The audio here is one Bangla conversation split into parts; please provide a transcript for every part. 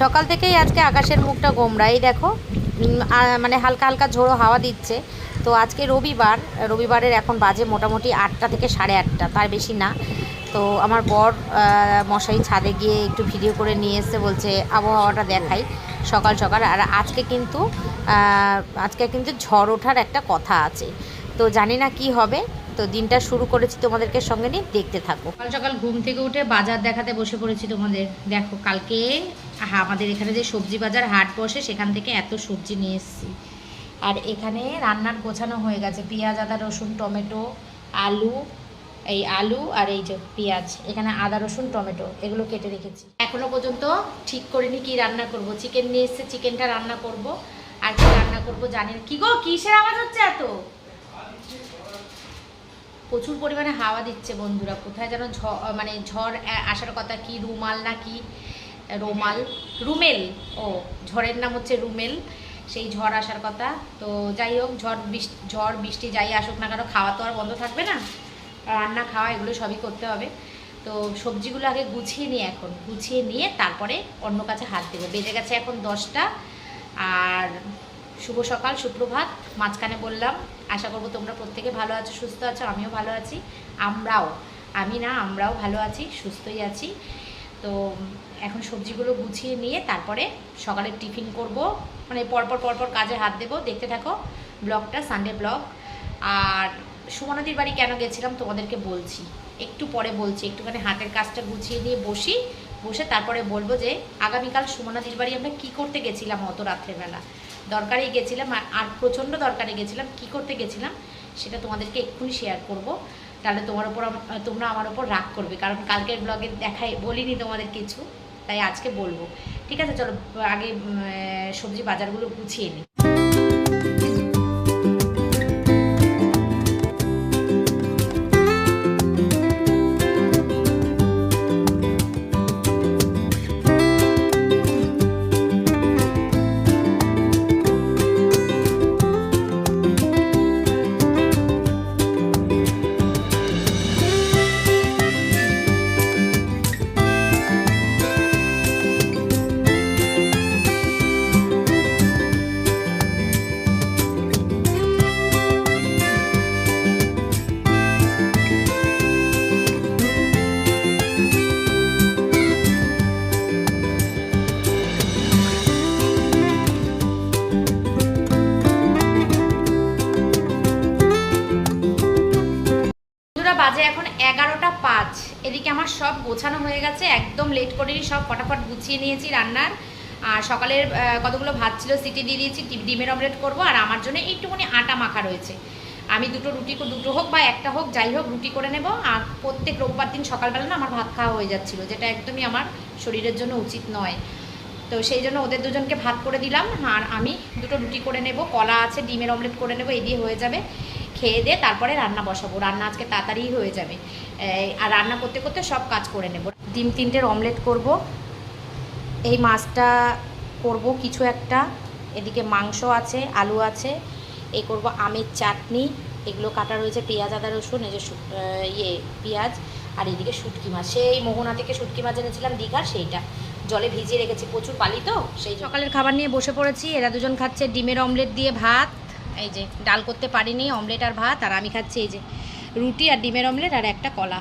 সকাল থেকেই আজকে আকাশের মুখটা গোমরাই দেখো মানে হালকা হালকা ঝোড়ো হাওয়া দিচ্ছে। তো আজকে রবিবার, রবিবারের এখন বাজে মোটামুটি আটটা থেকে সাড়ে আটটা, তার বেশি না। তো আমার বর মশাই ছাদে গিয়ে একটু ভিডিও করে নিয়ে এসে বলছে আবহাওয়াটা দেখাই সকাল সকাল। আর আজকে কিন্তু আজকে কিন্তু ঝড় ওঠার একটা কথা আছে। তো জানি না কি হবে তো দিনটা শুরু করেছি তোমাদেরকে সঙ্গে নিয়ে, দেখতে থাকো। সকাল সকাল ঘুম থেকে উঠে বাজার দেখাতে বসে পড়েছি তোমাদের। দেখো, কালকে আমাদের এখানে যে সবজি বাজার, হাট বসে, সেখান থেকে এত সবজি নিয়ে এসেছি। আর এখানে রান্নার গোছানো হয়ে গেছে। পেঁয়াজ, আদা, রসুন, টমেটো, আলু, এই আলু আর এই যে পেঁয়াজ। এখানে আদা, রসুন, টমেটো, এগুলো কেটে রেখেছি। এখনও পর্যন্ত ঠিক করিনি কি রান্না করব। চিকেন নিয়ে এসেছে, চিকেনটা রান্না করব। আর কি রান্না করব জানি কি গো, কিসের আওয়াজ হচ্ছে এত? প্রচুর পরিমাণে হাওয়া দিচ্ছে বন্ধুরা। কোথায় যেন ঝড় মানে ঝড় আসার কথা কি, রুমাল না কি? রোমাল? রুমেল। ও, ঝড়ের নাম হচ্ছে রুমেল। সেই ঝড় আসার কথা। তো যাই হোক, ঝড় বৃষ্টি ঝড়, বৃষ্টি যাই আসুক না কেন, খাওয়া তো আর বন্ধ থাকবে না। রান্না, খাওয়া এগুলো সবই করতে হবে। তো সবজিগুলো আগে গুছিয়ে নিয়ে এখন, গুছিয়ে নিয়ে তারপরে অন্য কাছে হাত দেবো। বেজে গেছে এখন দশটা। আর শুভ সকাল, সুপ্রভাত। মাঝখানে বললাম, আশা করব তোমরা প্রত্যেকে ভালো আছো, সুস্থ আছো, আমিও ভালো আছি। আমরাও। আমি না, আমরাও ভালো আছি, সুস্থই আছি। তো এখন সবজিগুলো গুছিয়ে নিয়ে তারপরে সকালে টিফিন করব। মানে পরপর পরপর কাজে হাত দেবো। দেখতে থাকো, ব্লগটা সানডে ব্লগ। আর সুমনাদির বাড়ি কেন গেছিলাম তোমাদেরকে বলছি। একটু পরে বলছি, একটুখানি হাতের কাজটা গুছিয়ে নিয়ে বসি। বসে তারপরে বলব যে, আগামীকাল সুমনাদির বাড়ি আমরা কি করতে গেছিলাম অত রাত্রেবেলা? দরকারেই গেছিলাম, আর- প্রচণ্ড দরকারে গেছিলাম, কি করতে গেছিলাম সেটা তোমাদেরকে এক্ষুনি শেয়ার করব। তাহলে তোমার ওপর তোমরা আমার ওপর রাগ করবে, কারণ কালকের ব্লগে দেখাই, বলিনি তোমাদের কিছু, তাই আজকে বলব। ঠিক আছে, চলো, আগে সবজি বাজারগুলো গুছিয়ে নিই। হয়ে গেছে, একদম লেট করিনি, সব ফটাফট গুছিয়ে নিয়েছি রান্নার। আর সকালের কতগুলো ভাত ছিল সিটি দিয়ে দিয়েছি ডিমের অমলেট করব, আর আমার জন্য একটুখানি আটা মাখা রয়েছে। আমি দুটো রুটি দুটো হোক বা একটা হোক, যাই হোক, রুটি করে নেব। আর প্রত্যেক রোববার দিন সকালবেলা না আমার ভাত খাওয়া হয়ে যাচ্ছিল, যেটা একদমই আমার শরীরের জন্য উচিত নয়। তো সেই জন্য ওদের দুজনকে ভাত করে দিলাম, আর আমি দুটো রুটি করে নেব, কলা আছে, ডিমের অমলেট করে নেব এই দিয়ে হয়ে যাবে। খেয়ে দিয়ে তারপরে রান্না বসাবো, রান্না আজকে তাড়াতাড়ি হয়ে যাবে। আর রান্না করতে করতে সব কাজ করে নেব। ডিম তিনটের অমলেট করব। এই মাছটা করব কিছু একটা। এদিকে মাংস আছে, আলু আছে। এই করব আমের চাটনি। এগুলো কাটা রয়েছে পেঁয়াজ, আদা, রসুন, এই যে ইয়ে পেঁয়াজ আর এদিকে শুটকি মাছ। সেই মোহনা থেকে শুটকি মাছ এনেছিলাম দীঘার সেইটা। জলে ভিজিয়ে রেখেছি, প্রচুর পালি তো, সেই সকালের খাবার নিয়ে বসে পড়েছি। এরা দুজন খাচ্ছে ডিমের অমলেট দিয়ে ভাত। এই যে ডাল করতে পারিনি, অমলেট আর ভাত। আর আমি খাচ্ছি এই যে রুটি আর ডিমের অমলেট আর একটা কলা।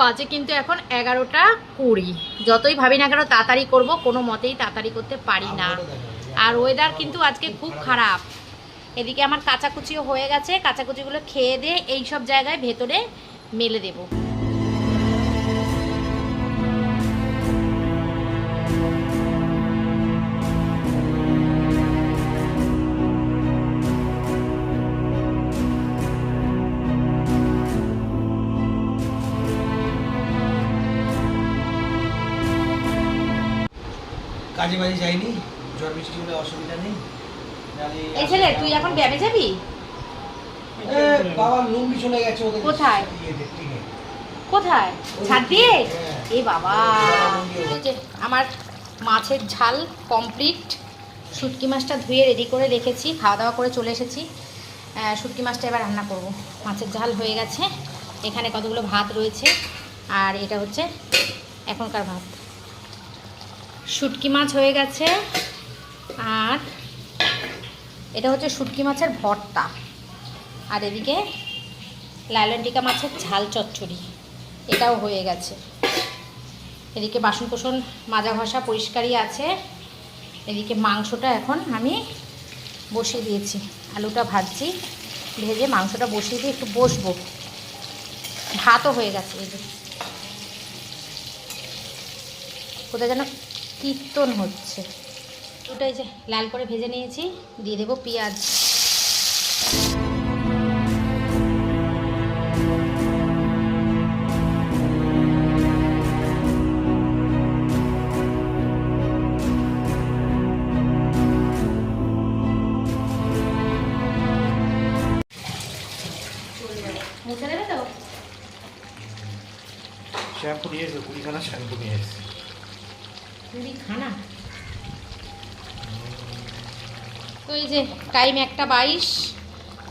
বাজে কিন্তু এখন এগারোটা কুড়ি। যতই ভাবি না কেন তাড়াতাড়ি করব কোনো মতেই তাড়াতাড়ি করতে পারি না। আর ওয়েদার কিন্তু আজকে খুব খারাপ। এদিকে আমার কাঁচাকুচিও হয়ে গেছে কাঁচাকুচিগুলো খেয়ে দিয়ে এইসব জায়গায় ভেতরে মেলে দেব। কাজে বাজে যাইনি ঝড় বৃষ্টি হলে অসুবিধা নেই এই ছেলে তুই এখন ব্যাবে যাবি? এ, বাবার লুঙ্গি চলে গেছে ওদের কোথায়? কোথায়? ছাদ দিয়ে? হ্যাঁ। এ বাবা। আমার মাছের ঝাল কমপ্লিট শুটকি মাছটা ধুয়ে রেডি করে রেখেছি খাওয়া দাওয়া করে চলে এসেছি। শুটকি মাছটা এবার রান্না করব। মাছের ঝাল হয়ে গেছে। এখানে কতগুলো ভাত রয়েছে আর এটা হচ্ছে এখনকার ভাত। শুটকি মাছ হয়ে গেছে। আর এটা হচ্ছে শুটকি মাছের ভর্তা। আর এদিকে লাইলনটিকা মাছের ঝাল চচ্চড়ি, এটাও হয়ে গেছে। এদিকে বাসন কোসন মাজা ঘষা পরিষ্কারই আছে। এদিকে মাংসটা এখন আমি বসিয়ে দিয়েছি। আলুটা ভাজছি, ভেজে মাংসটা বসিয়ে দিয়ে একটু বসবো। ভাতও হয়ে গেছে যে। কোথায় যেন কীর্তন হচ্ছে। ওটাই যে লাল করে ভেজে নিয়েছি, দিয়ে দেবো পেঁয়াজ। শ্যাম্পু নিয়ে এসো, কুড়িখানা শ্যাম্পু নিয়ে এসেছি খানা? তো এই যে টাইম একটা বাইশ,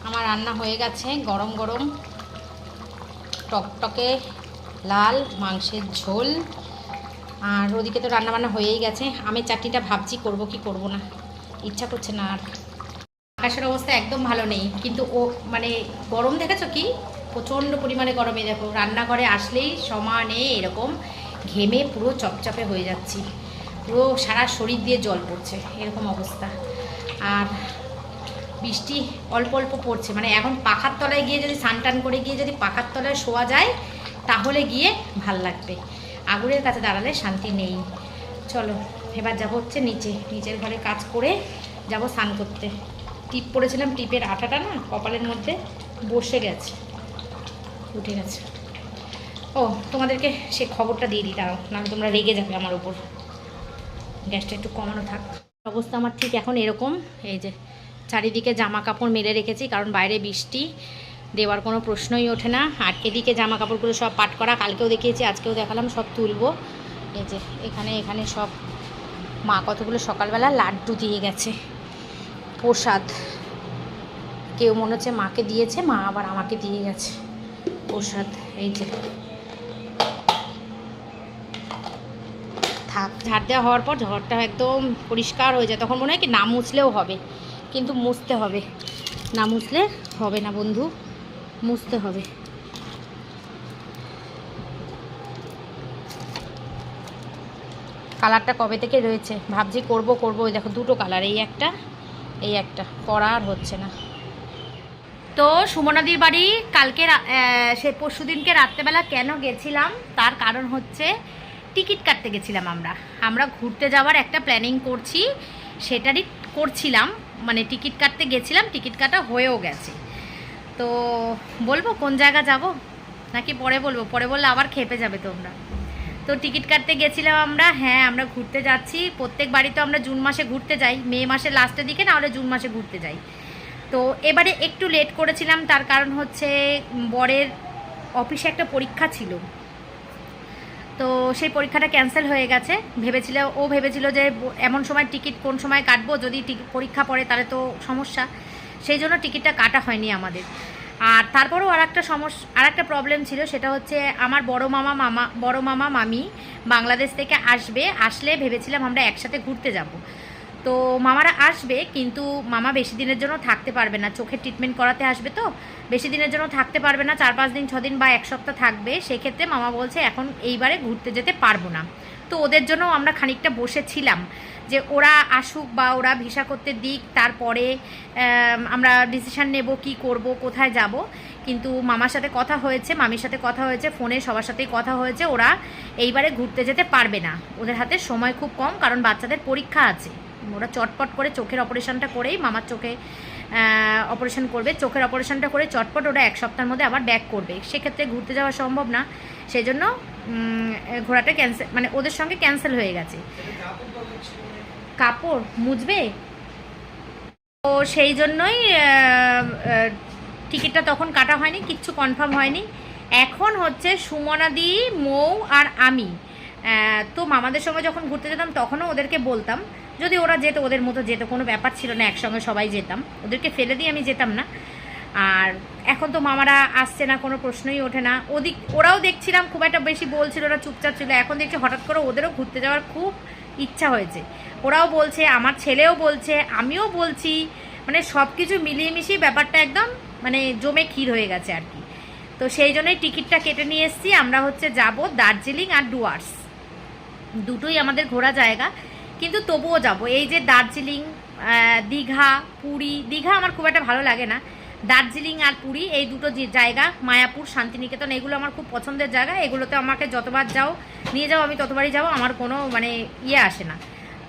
আমার রান্না হয়ে গেছে গরম গরম। টকটকে লাল, মাংসের ঝোল। আর ওদিকে তো রান্না বান্না হয়েই গেছে। আমি চাটনিটা ভাবছি করব কি করব না। ইচ্ছা করছে না আর। আকাশের অবস্থা একদম ভালো নেই। কিন্তু ও মানে গরম দেখেছ কি? প্রচণ্ড পরিমাণে গরমে দেখো। রান্নাঘরে আসলেই সমানে এরকম ঘেমে পুরো চপচপে হয়ে যাচ্ছি। পুরো সারা শরীর দিয়ে জল পড়ছে, এরকম অবস্থা। আর বৃষ্টি অল্প অল্প পড়ছে মানে এখন পাখার তলায় গিয়ে যদি স্নান টান করে গিয়ে যদি পাখার তলায় শোয়া যায়, তাহলে গিয়ে ভালো লাগবে। আগুনের কাছে দাঁড়ালে শান্তি নেই। চলো, এবার যাব হচ্ছে নিচে, নিচের ঘরে কাজ করে যাব স্নান করতে। টিপ পরেছিলাম টিপের আটাটা না কপালের মধ্যে বসে গেছে, উঠে গেছে। ও, তোমাদেরকে সে খবরটা দিয়ে দিই, দাঁড়াও, নাহলে তোমরা রেগে যাবে আমার উপর। গ্যাসটা একটু কমানো থাক। অবস্থা আমার ঠিক এখন এরকম। এই যে চারিদিকে জামা কাপড় মেলে রেখেছি, কারণ বাইরে বৃষ্টি, দেওয়ার কোনো প্রশ্নই ওঠে না। আর এদিকে জামা কাপড়গুলো সব পাট করা, কালকেও দেখিয়েছি, আজকেও দেখালাম, সব তুলবো। এই যে এখানে এখানে সব মা কতগুলো সকালবেলা লাড্ডু দিয়ে গেছে। প্রসাদ। কেউ মনে হচ্ছে মাকে দিয়েছে, মা আবার আমাকে দিয়ে গেছে প্রসাদ। এই যে থাক ঝাড় দেওয়া হওয়ার পর ঘরটা একদম পরিষ্কার হয়ে যায়। তখন মনে হয় কি না মুছলেও হবে। কিন্তু মুছতে হবে। না মুছলে হবে না বন্ধু। মুছতে হবে। কালারটা কবে থেকে রয়েছে? ভাবছি করব করব। ওই দেখো দুটো কালার, এই একটা এই একটা। করা আর হচ্ছে না। তো সুমনাদির বাড়ি কালকে সে পরশু দিনকে রাত্রেবেলা কেন গেছিলাম? তার কারণ হচ্ছে টিকিট কাটতে গেছিলাম আমরা। আমরা ঘুরতে যাওয়ার একটা প্ল্যানিং করছি, সেটারই করছিলাম মানে টিকিট কাটতে গেছিলাম, টিকিট কাটা হয়েও গেছে। তো বলব কোন জায়গা যাব? নাকি পরে বলব? পরে বললে আবার খেপে যাবে তোমরা। তো টিকিট কাটতে গেছিলাম আমরা হ্যাঁ আমরা ঘুরতে যাচ্ছি। প্রত্যেক বাড়ি তো আমরা জুন মাসে ঘুরতে যাই। মে মাসের লাস্টের দিকে না, হলে জুন মাসে ঘুরতে যাই। তো এবারে একটু লেট করেছিলাম, তার কারণ হচ্ছে বরের অফিসে একটা পরীক্ষা ছিল। তো সেই পরীক্ষাটা ক্যান্সেল হয়ে গেছে। ভেবেছিল, ও ভেবেছিল যে এমন সময় টিকিট কোন সময় কাটবো, যদি পরীক্ষা পড়ে তাহলে তো সমস্যা। সেই জন্য টিকিটটা কাটা হয়নি আমাদের। আর তারপরেও আর একটা সমস্যা আর একটা প্রবলেম ছিল, সেটা হচ্ছে আমার বড় মামা মামা, বড় মামা, মামি বাংলাদেশ থেকে আসবে, আসলে ভেবেছিলাম আমরা একসাথে ঘুরতে যাব। তো মামারা আসবে, কিন্তু মামা বেশি দিনের জন্য থাকতে পারবে না। চোখের ট্রিটমেন্ট করাতে আসবে তো? বেশি দিনের জন্য থাকতে পারবে না, চার পাঁচ দিন, ছ দিন বা এক সপ্তাহ থাকবে। সেক্ষেত্রে মামা বলছে, এখন এইবারে ঘুরতে যেতে পারব না। তো ওদের জন্য আমরা খানিকটা বসেছিলাম যে ওরা আসুক বা ওরা ভিসা করতে দিক, তারপরে আমরা ডিসিশন নেব কি করব, কোথায় যাব। কিন্তু মামার সাথে কথা হয়েছে, মামির সাথে কথা হয়েছে, ফোনে সবার সাথেই কথা হয়েছে, ওরা এইবারে ঘুরতে যেতে পারবে না। ওদের হাতে সময় খুব কম, কারণ বাচ্চাদের পরীক্ষা আছে। ওরা চটপট করে চোখের অপারেশনটা করেই মামার চোখে অপারেশন করবে। চোখের অপারেশনটা করে চটপট ওরা এক সপ্তাহের মধ্যে আবার ব্যাক করবে। সেক্ষেত্রে ঘুরতে যাওয়া সম্ভব না। সেই জন্য ঘোরাটা ক্যান্সেল মানে ওদের সঙ্গে ক্যান্সেল হয়ে গেছে। কাপড় মুছবে? তো সেই জন্যই টিকিটটা তখন কাটা হয়নি, কিচ্ছু কনফার্ম হয়নি। এখন হচ্ছে সুমনাদি মৌ আর আমি। তো মামাদের সঙ্গে যখন ঘুরতে যেতাম, তখনও ওদেরকে বলতাম যদি ওরা যেত, ওদের মতো যেত, কোনো ব্যাপার ছিল না, একসঙ্গে সবাই যেতাম। ওদেরকে ফেলে দিয়ে আমি যেতাম না। আর এখন তো মামারা আসছে না, কোনো প্রশ্নই ওঠে না। ওদিক, ওরাও দেখছিলাম, খুব একটা বেশি বলছিল ওরা চুপচাপ ছিল। এখন দেখছি হঠাৎ করে ওদেরও ঘুরতে যাওয়ার খুব ইচ্ছা হয়েছে। ওরাও বলছে, আমার ছেলেও বলছে, আমিও বলছি। মানে সব কিছু মিলিয়ে মিশিয়ে ব্যাপারটা একদম মানে জমে ক্ষীর হয়ে গেছে আর কি। তো সেই জন্যই টিকিটটা কেটে নিয়ে এসেছি। আমরা হচ্ছে যাব দার্জিলিং আর ডুয়ার্স। দুটোই আমাদের ঘোরা জায়গা। কিন্তু তবুও যাব। এই যে দার্জিলিং দীঘা, পুরী, দীঘা আমার খুব একটা ভালো লাগে না। দার্জিলিং আর পুরী, এই দুটো যে জায়গা, মায়াপুর, শান্তিনিকেতন, এগুলো আমার খুব পছন্দের জায়গা। এগুলোতে আমাকে যতবার যাও, নিয়ে যাও, আমি ততবারই যাব, আমার কোনো মানে ইয়ে আসে না।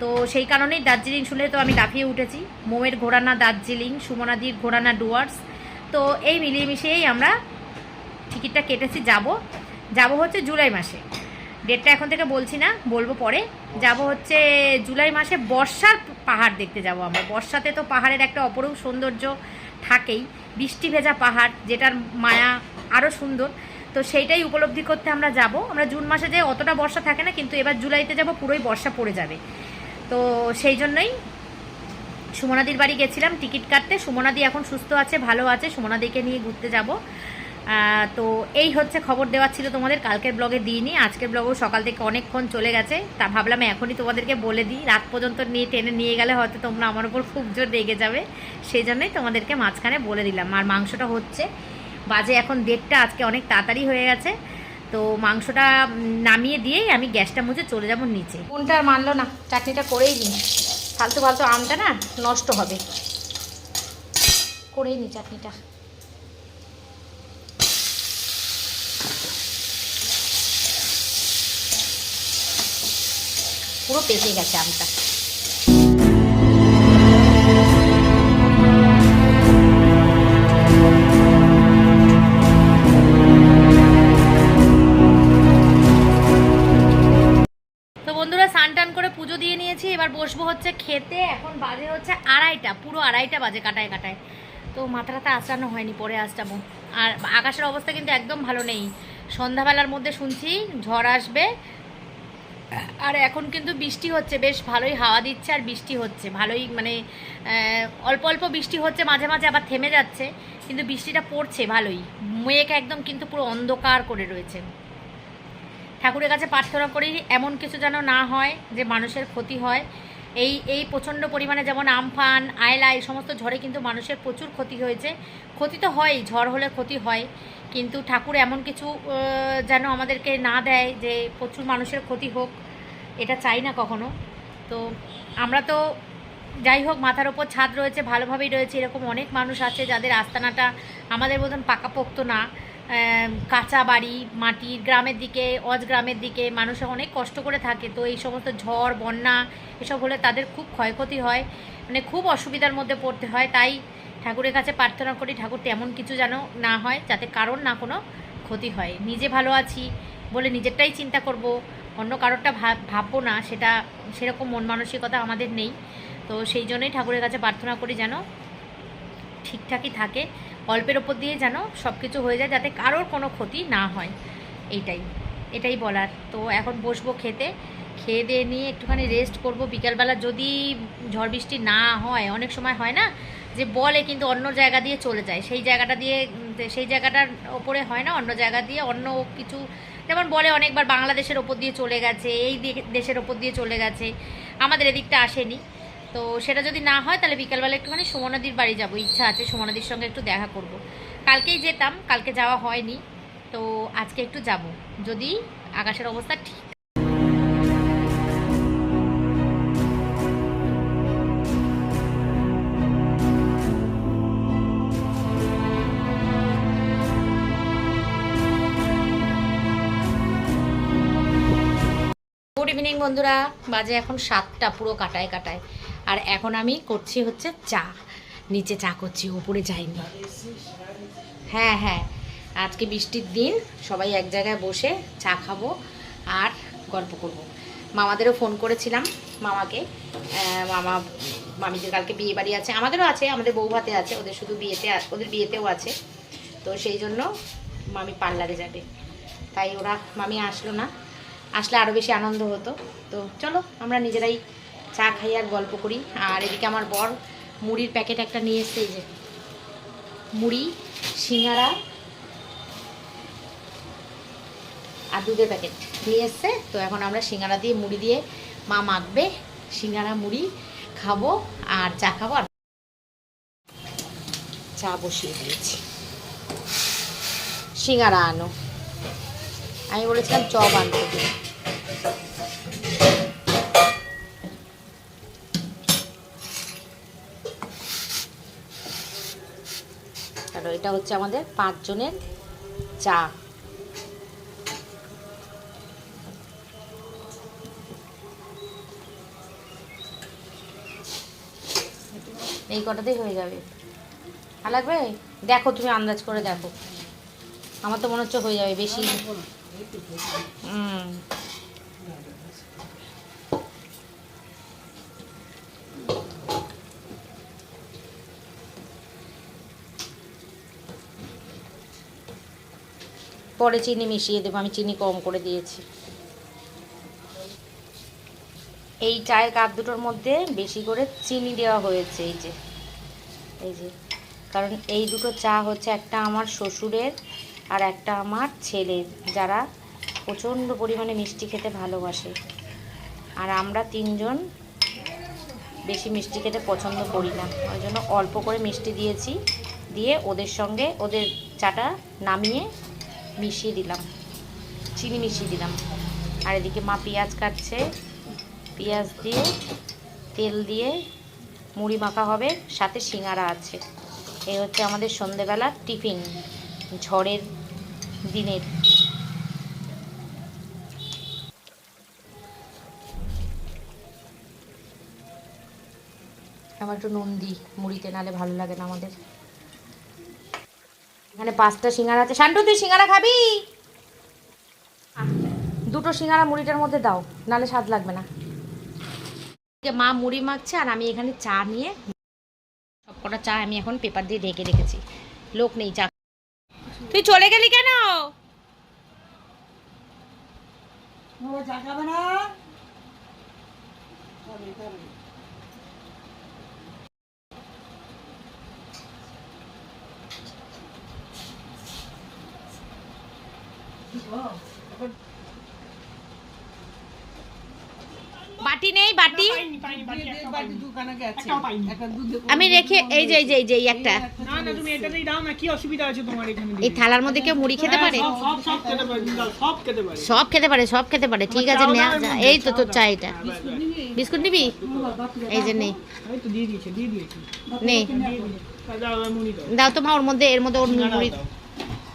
তো সেই কারণেই দার্জিলিং শুনে তো আমি লাফিয়ে উঠেছি। মোমের ঘোরানা দার্জিলিং, সুমনাদির ঘোরানা ডুয়ার্স। তো এই মিলিয়ে মিশিয়েই আমরা টিকিটটা কেটেছি, যাব। যাব হচ্ছে জুলাই মাসে। ডেটটা এখন থেকে বলছি না, বলব পরে। যাব হচ্ছে জুলাই মাসে বর্ষার পাহাড় দেখতে যাব আমরা। বর্ষাতে তো পাহাড়ের একটা অপরূপ সৌন্দর্য থাকেই। বৃষ্টি ভেজা পাহাড়, যেটার মায়া আরও সুন্দর। তো সেইটাই উপলব্ধি করতে আমরা যাব। আমরা জুন মাসে যে অতটা বর্ষা থাকে না, কিন্তু এবার জুলাইতে যাব, পুরোই বর্ষা পড়ে যাবে। তো সেই জন্যই সুমনাদির বাড়ি গেছিলাম, টিকিট কাটতে। সুমনাদি এখন সুস্থ আছে, ভালো আছে। সুমনাদিকে নিয়ে ঘুরতে যাব। তো এই হচ্ছে খবর দেওয়ার ছিল তোমাদের। কালকের ব্লগে দিইনি, আজকের ব্লগও সকাল থেকে অনেকক্ষণ চলে গেছে। তা ভাবলাম এখনই তোমাদেরকে বলে দিই, রাত পর্যন্ত নিয়ে টেনে নিয়ে গেলে হয়তো তোমরা আমার উপর খুব জোর রেগে যাবে। সেই জন্যই তোমাদেরকে মাঝখানে বলে দিলাম। আর মাংসটা হচ্ছে, বাজে এখন দেড়টা, আজকে অনেক তাড়াতাড়ি হয়ে গেছে। তো মাংসটা নামিয়ে দিয়েই আমি গ্যাসটা মুছে চলে যাব নিচে। কোনটা আর মানলো না, চাটনিটা করেই নিই ফালতু ফালতু আমটা না নষ্ট হবে। করেই নি চাটনিটা। পুরো পেকে গেছে আমটা। পুজো দিয়ে নিয়েছি। এবার বসবো হচ্ছে খেতে। এখন বাজে হচ্ছে আড়াইটা। পুরো আড়াইটা বাজে কাটায় কাটায়। তো মাথাটাতে আসানো হয়নি, পরে আসতামো আর আকাশের অবস্থা কিন্তু একদম ভালো নেই। সন্ধ্যাবেলার মধ্যে শুনছি ঝড় আসবে। আর এখন কিন্তু বৃষ্টি হচ্ছে, বেশ ভালোই হাওয়া দিচ্ছে আর বৃষ্টি হচ্ছে, ভালোই মানে অল্প অল্প বৃষ্টি হচ্ছে, মাঝে মাঝে আবার থেমে যাচ্ছে, কিন্তু বৃষ্টিটা পড়ছে ভালোই, মেঘ একদম কিন্তু পুরো অন্ধকার করে রয়েছে। ঠাকুরের কাছে প্রার্থনা করি এমন কিছু যেন না হয়, যে মানুষের ক্ষতি হয় এই এই প্রচণ্ড পরিমাণে যেমন আমফান আয়লা এই সমস্ত ঝড়ে কিন্তু মানুষের প্রচুর ক্ষতি হয়েছে। ক্ষতি তো হয়ই, ঝড় হলে ক্ষতি হয়। কিন্তু ঠাকুর এমন কিছু যেন আমাদেরকে না দেয় যে প্রচুর মানুষের ক্ষতি হোক, এটা চাই না কখনো। তো আমরা তো যাই হোক, মাথার ওপর ছাদ রয়েছে, ভালোভাবেই রয়েছে। এরকম অনেক মানুষ আছে যাদের আস্তানাটা আমাদের মতন পাকাপোক্ত না। কাঁচা বাড়ি, মাটির গ্রামের দিকে অজ গ্রামের দিকে মানুষ অনেক কষ্ট করে থাকে। তো এই সমস্ত ঝড়, বন্যা, এসব হলে তাদের খুব ক্ষয়ক্ষতি হয় মানে খুব অসুবিধার মধ্যে পড়তে হয়। তাই ঠাকুরের কাছে প্রার্থনা করি, ঠাকুর তেমন কিছু যেন না হয়, যাতে কারোর না কোনো ক্ষতি হয়। নিজে ভালো আছি বলে নিজেরটাই চিন্তা করব, অন্য কারোরটা ভাব, ভাববো না, সেটা সেরকম মন মানসিকতা আমাদের নেই। তো সেই জন্যই ঠাকুরের কাছে প্রার্থনা করি যেন ঠিকঠাকই থাকে। অল্পের ওপর দিয়ে যেন সব কিছু হয়ে যায় যাতে কারোর কোনো ক্ষতি না হয়। এইটাই, এটাই বলার। তো এখন বসবো খেতে। খেয়ে দিয়ে নিয়ে একটুখানি রেস্ট করব। বিকালবেলা যদি ঝড় বৃষ্টি না হয়, অনেক সময় হয় না, যে বলে কিন্তু অন্য জায়গা দিয়ে চলে যায়। সেই জায়গাটা দিয়ে, সেই জায়গাটার ওপরে হয় না, অন্য জায়গা দিয়ে অন্য কিছু, যেমন বলে অনেকবার বাংলাদেশের ওপর দিয়ে চলে গেছে, এই দেশের ওপর দিয়ে চলে গেছে। আমাদের এদিকটা আসেনি। তো সেটা যদি না হয়, তাহলে বিকালবেলা একটুখানি সুমনাদির বাড়ি যাব। ইচ্ছা আছে সুমনাদির সঙ্গে একটু দেখা করব। কালকেই যেতাম, কালকে যাওয়া হয়নি। তো আজকে একটু যাব। যদি আকাশের অবস্থা ঠিক গুড ইভিনিং বন্ধুরা। বাজে এখন সাতটা, পুরো কাটায় কাটায়। আর এখন আমি করছি হচ্ছে চা। নিচে চা করছি উপরে যাইনি। হ্যাঁ হ্যাঁ। আজকে বৃষ্টির দিন, সবাই এক জায়গায় বসে চা খাব আর গল্প করব। মামাদেরও ফোন করেছিলাম, মামাকে। মামা, মামিদের কালকে বিয়ে বাড়ি আছে। আমাদেরও আছে, আমাদের বউ ভাতে আছে, ওদের শুধু বিয়েতে ওদের বিয়েতেও আছে। তো সেই জন্য মামি পার্লারে যাবে। তাই ওরা, মামি আসলো না। আসলে আরও বেশি আনন্দ হতো। তো চলো, আমরা নিজেরাই চা খাই আর গল্প করি। আর এদিকে আমার বর মুড়ির প্যাকেট একটা নিয়ে এসছে, এই যে মুড়ি, সিঙ্গারা আর দুধের প্যাকেট নিয়ে এসছে। তো এখন আমরা সিঙ্গারা দিয়ে, মুড়ি দিয়ে মা মাখবে। সিঙ্গারা, মুড়ি খাব আর চা খাব আর চা বসিয়ে দিয়েছি। সিঙ্গারা আনো। আমি বলেছিলাম চপ আনতে। এটা হচ্ছে আমাদের পাঁচজনের চা। এই কটাতেই হয়ে যাবে। আর লাগবে? দেখো তুমি আন্দাজ করে দেখো। আমার তো মনে হচ্ছে হয়ে যাবে বেশি। হুম। পরে চিনি মিশিয়ে দেবো, আমি চিনি কম করে দিয়েছি। এই চায়ের কাপ দুটোর মধ্যে বেশি করে চিনি দেওয়া হয়েছে, এই যে। এই যে, কারণ এই দুটো চা হচ্ছে একটা আমার শ্বশুরের আর একটা আমার ছেলের, যারা প্রচণ্ড পরিমাণে মিষ্টি খেতে ভালোবাসে। আর আমরা তিনজন বেশি মিষ্টি খেতে পছন্দ করি না, ওই জন্য অল্প করে মিষ্টি দিয়েছি, দিয়ে ওদের সঙ্গে ওদের চাটা নামিয়ে মিশিয়ে দিলাম। চিনি মিশিয়ে দিলাম। আর এদিকে মা পেঁয়াজ কাটছে। পেঁয়াজ দিয়ে, তেল দিয়ে মুড়ি মাখা হবে। সাথে সিঙ্গারা আছে। এই হচ্ছে আমাদের সন্ধেবেলার টিফিন, ঝড়ের দিনের। আমার একটু নুন দিই, মুড়িতে, নালে ভালো লাগে না আমাদের। এখানে পাঁচটা সিঙ্গারা আছে। শান্টু, তুই সিঙ্গারা খাবি? দুটো সিঙ্গারা মুড়িটার মধ্যে দাও নালে স্বাদ লাগবে না। মা মুড়ি মাখছে আর আমি এখানে চা নিয়ে সব কটা চা আমি এখন পেপার দিয়ে ঢেকে রেখেছি। লোক নেই, চা তুই চলে গেলি কেন? বাটি নেই, বাটি? আমি রেখে, এই যে এই যে এই যে একটা। না না তুমি দাও না কি অসুবিধা আছে তোমার এখানে এই থালার মধ্যে কেউ মুড়ি খেতে পারে? সব খেতে পারে, সব খেতে পারে। সব খেতে পারে ঠিক আছে যা- এই তো তোর চা এটা। বিস্কুট নিবি? এই যে নেই নেই দাও তো মা, ওর মধ্যে, এর মধ্যে ওর মুড়ি।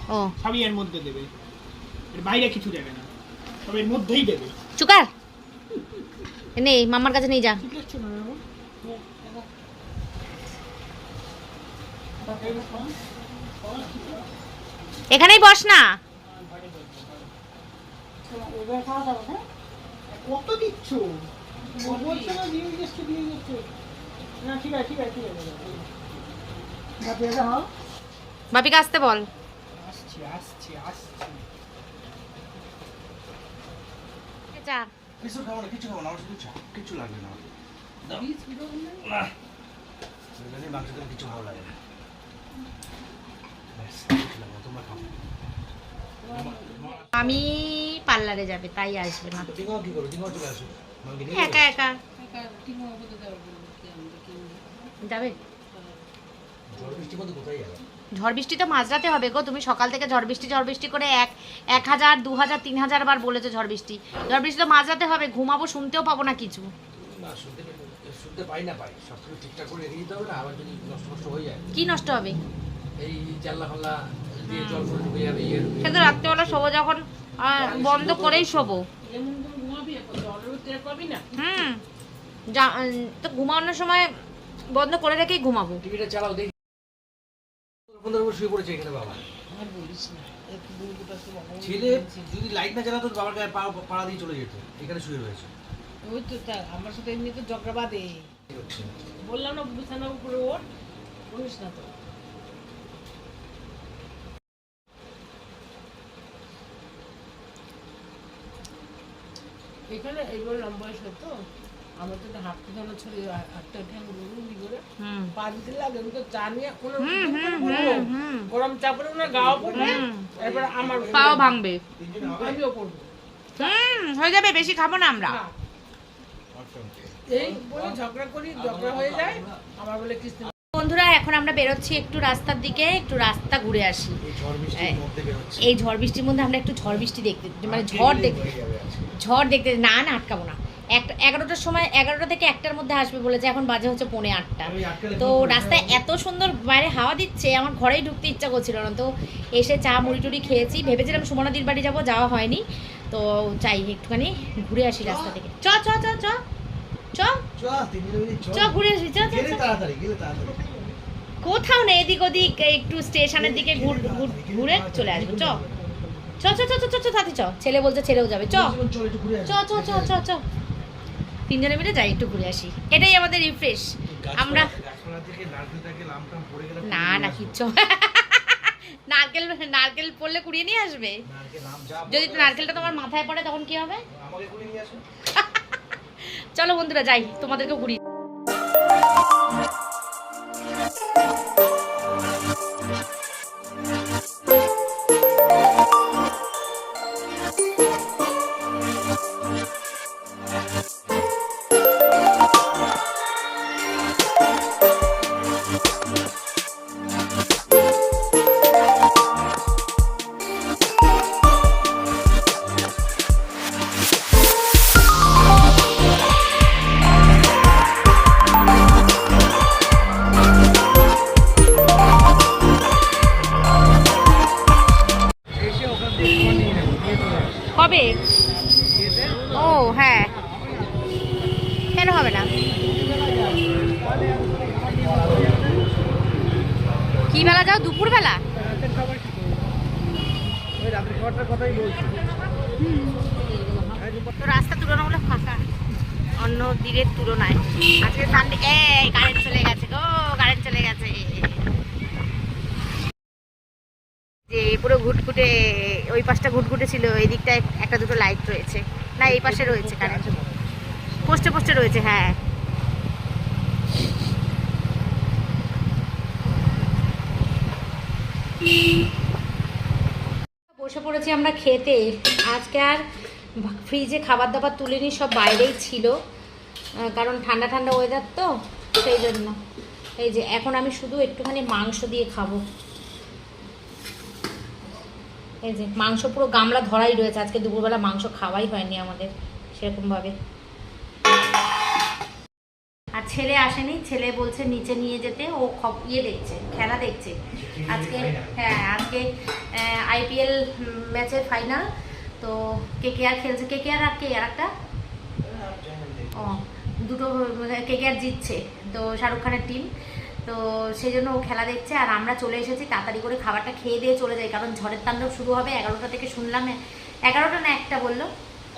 ও। সবই এর মধ্যে দেবে এর বাইরে কিছু দেবে না। তবে এর মধ্যেই দেবে। চুকার! নেই মামার কাছে নিয়ে যা। না মামা? এখানেই বস না। কত দিচ্ছ? বলছে না দিয়ে যাচ্ছে দিয়ে যাচ্ছে না ঠিক আছে ঠিক আছে ঠিক আছে। বাপিকে আসতে বল। আসছি আসছি আসছি। চা কিছু খাব না কিছু খাব না আমার শুধু চা কিছু লাগবে না আমাকে। দাও। না। বিরিয়ানির মাংস দিলে কিছু ভালো লাগে না। ব্যাস, কিছু লাগবে না, তোমরা খাও। আমি পার্লারে যাবে তাই আসবে না। একা একা। যাবে? ঝড় মধ্যে কোথায় যাবে? ঝড় বৃষ্টি তো মাঝরাতে হবে গো। তুমি সকাল থেকে ঝড় বৃষ্টি ঝড় বৃষ্টি করে এক এক হাজার দু হাজার তিন হাজার বার বলেছ ঝড় বৃষ্টি ঝড় বৃষ্টি তো মাঝরাতে হবে ঘুমাবো শুনতেও পাবো না কিছু। হয়ে কি নষ্ট হবে? ইয়ে সে তো রাত্রেবেলা শোবো যখন বন্ধ করেই শোবো। হুম যা- তো ঘুমানোর সময় বন্ধ করে রেখেই ঘুমাবো। টিভিটা চালাও দেখি। বন্ধুর উপর শুয়ে পড়েছে এখানে বাবা। ছেলে যদি লাইট না জ্বালাতো বাবার গায়ে পাড়া দিয়ে চলে যেত এখানে শুয়ে রয়েছে। ওই তো তা আমার সাথে এমনি তো ঝগড়া বাঁধে। বললাম না বিছানার উপরে ওর বলিস না তো। এখানে এইবার লম্বা তো? আমার তো হাঁটতে জানো ছড়ি হাঁটতে হাঁটতে আমি বলুন কি করে পা দিতে লাগে তো চা নিয়ে কোনো হুম, হুম, করব। হুম, হুম। গরম চা করে ওনার গাও পড়বে এবার আমার পাও ভাঙবে। আমিও করব হুম হয়ে যাবে বেশি খাব না আমরা। এই বলে ঝগড়া করি ঝগড়া হয়ে যায় আমার বলে কিস্তি বন্ধুরা এখন আমরা বেরোচ্ছি একটু রাস্তার দিকে একটু রাস্তা ঘুরে আসি। এই ঝড় বৃষ্টির মধ্যে এই ঝড় বৃষ্টির মধ্যে আমরা একটু ঝড় বৃষ্টি দেখতে মানে ঝড় দেখতে ঝড় দেখতে না না আটকাবো না। একটা এগারোটার সময় এগারোটা থেকে একটার মধ্যে আসবে বলেছে এখন বাজে হচ্ছে পৌনে আটটা তো রাস্তায় এত সুন্দর বাইরে হাওয়া দিচ্ছে আমার ঘরেই ঢুকতে ইচ্ছা করছিল না তো এসে চা মুড়ি টুড়ি খেয়েছি ভেবেছিলাম সুমনাদির বাড়ি যাব যাওয়া হয়নি তো চাই একটুখানি ঘুরে আসি রাস্তা থেকে চ চ চ চ চ চ ঘুরে আসি চ কোথাও না এদিক ওদিক একটু স্টেশনের দিকে ঘুর- চলে আসব চ চ চ চ চ চ চ ছেলে বলছে ছেলেও যাবে চ চ চ চ চ চ তিনজনে মিলে যাই একটু ঘুরে আসি। এটাই আমাদের রিফ্রেশ আমরা না না কিচ্ছু। নারকেল নারকেল পড়লে কুড়িয়ে নিয়ে আসবে? যদি নারকেলটা তোমার মাথায় পড়ে তখন কি হবে? চলো বন্ধুরা যাই। তোমাদেরকে ঘুরিয়ে কি বেলা যাও? দুপুর বেলা রাস্তা তুলনামূলক ফাঁকা। অন্য দিনের তুলনায়। আজকে সানডে এই কারেন্ট চলে গেছে গো কারেন্ট চলে গেছে। যে পুরো ঘুটঘুটে, ওই পাশটা ঘুটঘুটে ছিল এই দিকটায় একটা দুটো লাইট রয়েছে। না, এই পাশে রয়েছে কারেন্ট পোস্টে পোস্টে রয়েছে হ্যাঁ। বসে পড়েছি আমরা খেতে। আজকে আর ফ্রিজে খাবার দাবার তুলে তুলিনি, সব বাইরেই ছিল। কারণ ঠান্ডা ঠান্ডা ওয়েদার তো, সেই জন্য। এই যে, এখন আমি শুধু একটুখানি মাংস দিয়ে খাব। এই যে, মাংস পুরো গামলা ধরাই রয়েছে। আজকে দুপুরবেলা মাংস খাওয়াই হয়নি আমাদের, সেরকমভাবে। ছেলে আসেনি ছেলে বলছে নিচে নিয়ে যেতে ও ইয়ে দেখছে খেলা দেখছে। আজকে হ্যাঁ আজকে আইপিএল ম্যাচের ফাইনাল তো কে কে আর খেলছে? কে কে আর আর কে? আর একটা? ও দুটো কে কে আর জিতছে তো শাহরুখ খানের টিম তো সেই জন্য ও খেলা দেখছে আর আমরা চলে এসেছি তাড়াতাড়ি করে খাবারটা খেয়ে দিয়ে চলে যাই কারণ ঝড়ের তাণ্ডব শুরু হবে এগারোটা থেকে শুনলাম এগারোটা না একটা বলল।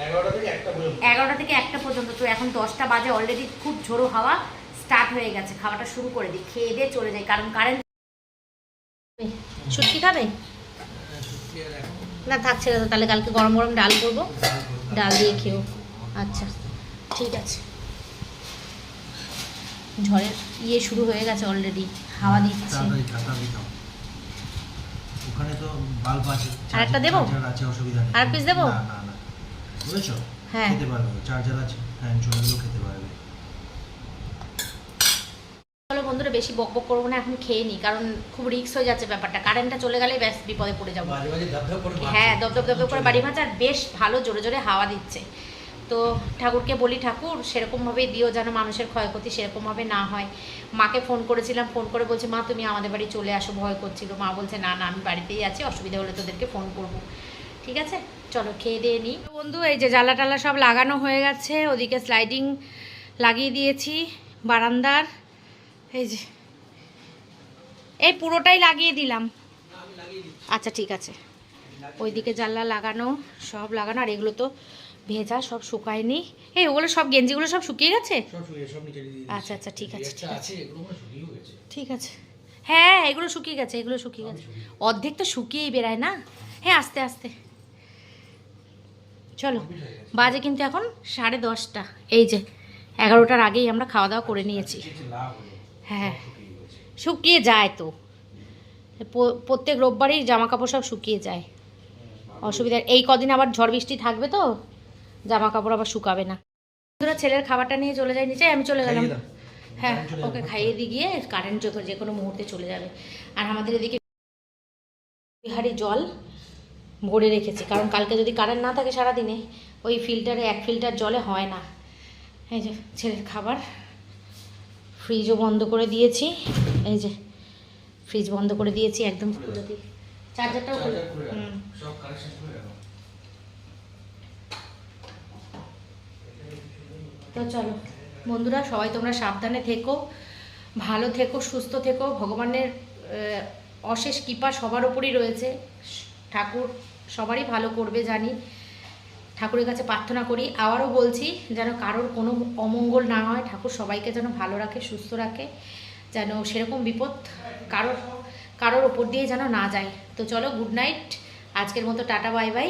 এগারোটা থেকে একটা পর্যন্ত। তো এখন দশটা বাজে অলরেডি খুব ঝোড়ো হাওয়া স্টার্ট হয়ে গেছে। খাওয়াটা শুরু করে দিই খেয়ে দিয়ে চলে যাই কারণ কারেন্ট শুটকি খাবে? না থাকছে না তাহলে কালকে গরম গরম ডাল করব। ডাল দিয়ে খেয়েও আচ্ছা ঠিক আছে। ঝড়ের ইয়ে শুরু হয়ে গেছে অলরেডি হাওয়া দিচ্ছে। আর একটা দেবো? চার্জার আছে অসুবিধা নেই। আর piece দেবো? না না না বুঝেছ? হ্যাঁ। খেতে পারবে চার্জার আছে। হ্যাঁ চলে খেতে পারবে। চলো বন্ধুরা বেশি বক বক করব না এখন খেয়ে নিই কারণ খুব রিস্ক হয়ে যাচ্ছে ব্যাপারটা। কারেন্টটা চলে গেলে ব্যাস বিপদে পড়ে যাব। করে হ্যাঁ দপদপ দপদপ করে বাড়ি ভাঁজ আর বেশ ভালো জোরে জোরে হাওয়া দিচ্ছে। তো ঠাকুরকে বলি ঠাকুর সেরকমভাবে দিও যেন মানুষের ক্ষয়ক্ষতি সেরকমভাবে না হয়। মাকে ফোন করেছিলাম ফোন করে বলছে মা তুমি আমাদের বাড়ি চলে আসো ভয় করছিল। মা বলছে না না আমি বাড়িতেই আছি অসুবিধা হলে তোদেরকে ফোন করব। ঠিক আছে? চলো খেয়ে দিয়ে নিই বন্ধু এই যে জ্বালা টালা সব লাগানো হয়ে গেছে ওদিকে স্লাইডিং লাগিয়ে দিয়েছি বারান্দার। এই যে এই পুরোটাই লাগিয়ে দিলাম। আচ্ছা ঠিক আছে। ওইদিকে জানলা লাগানো সব লাগানো আর এগুলো তো ভেজা সব শুকায়নি। এই ওগুলো সব গেঞ্জিগুলো সব শুকিয়ে গেছে। আচ্ছা আচ্ছা ঠিক আছে একটা আছে ঠিক আছে। হ্যাঁ এগুলো শুকিয়ে গেছে এগুলো শুকিয়ে গেছে। অর্ধেক তো শুকিয়েই বেরায় না? হ্যাঁ আস্তে আস্তে। চলো বাজে কিন্তু এখন সাড়ে দশটা। এই যে এগারোটার আগেই আমরা খাওয়া দাওয়া করে নিয়েছি। হ্যাঁ শুকিয়ে যায় তো। প্রত্যেক রোববারই জামা কাপড় সব শুকিয়ে যায়। অসুবিধা এই কদিন আবার ঝড় বৃষ্টি থাকবে তো জামা কাপড় আবার শুকাবে না। বন্ধুরা ছেলের খাবারটা নিয়ে চলে যায় নিচে আমি চলে গেলাম। হ্যাঁ ওকে খাইয়ে দিয়ে গিয়ে কারেন্ট যে কোনো মুহূর্তে চলে যাবে। আর আমাদের এদিকে বিহারি জল ভরে রেখেছি। কারণ কালকে যদি কারেন্ট না থাকে সারাদিনে ওই ফিল্টারে এক ফিল্টার জলে হয় না। এই যে ছেলের খাবার ফ্রিজও বন্ধ করে দিয়েছি। এই যে ফ্রিজ বন্ধ করে দিয়েছি একদম চার্জারটাও। হুম। তো চলো বন্ধুরা সবাই তোমরা সাবধানে থেকো ভালো থেকো সুস্থ থেকো। ভগবানের অশেষ কৃপা সবার ওপরই রয়েছে। ঠাকুর সবারই ভালো করবে জানি। ঠাকুরের কাছে প্রার্থনা করি। আবারও বলছি, যেন কারোর কোনো অমঙ্গল না হয়, ঠাকুর সবাইকে যেন ভালো রাখে, সুস্থ রাখে, যেন সেরকম বিপদ কারোর কারোর ওপর দিয়ে যেন না যায়। তো চলো গুড নাইট আজকের মতো টাটা বাই বাই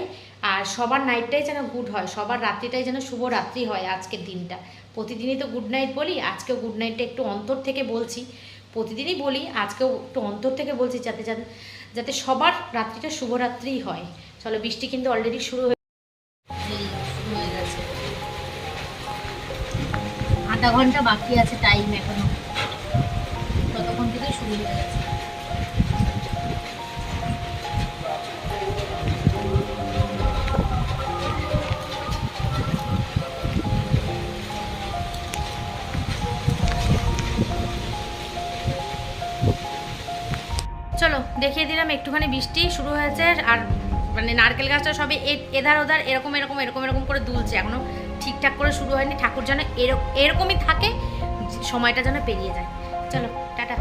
আর সবার নাইটটাই যেন গুড হয়, সবার রাত্রিটাই যেন শুভ রাত্রি হয় আজকের দিনটা। প্রতিদিনই তো গুড নাইট বলি, আজকেও গুড নাইটটা একটু অন্তর থেকে বলছি। প্রতিদিনই বলি, আজকেও একটু অন্তর থেকে বলছি, যাতে যাতে যাতে সবার রাত্রিটা শুভরাত্রিই হয়। চলো, বৃষ্টি কিন্তু অলরেডি শুরু হয়ে আধা ঘণ্টা বাকি আছে টাইম এখনও। ততক্ষণ থেকে শুরু হয়ে গেছে। চলো, দেখিয়ে দিলাম একটুখানি বৃষ্টি শুরু হয়েছে আর মানে নারকেল গাছটা সবে এধার ওধার এরকম এরকম এরকম এরকম করে দুলছে। এখনও ঠিকঠাক করে শুরু হয়নি। ঠাকুর যেন এরকম এরকমই থাকে, সময়টা যেন পেরিয়ে যায়। চলো, টাটা।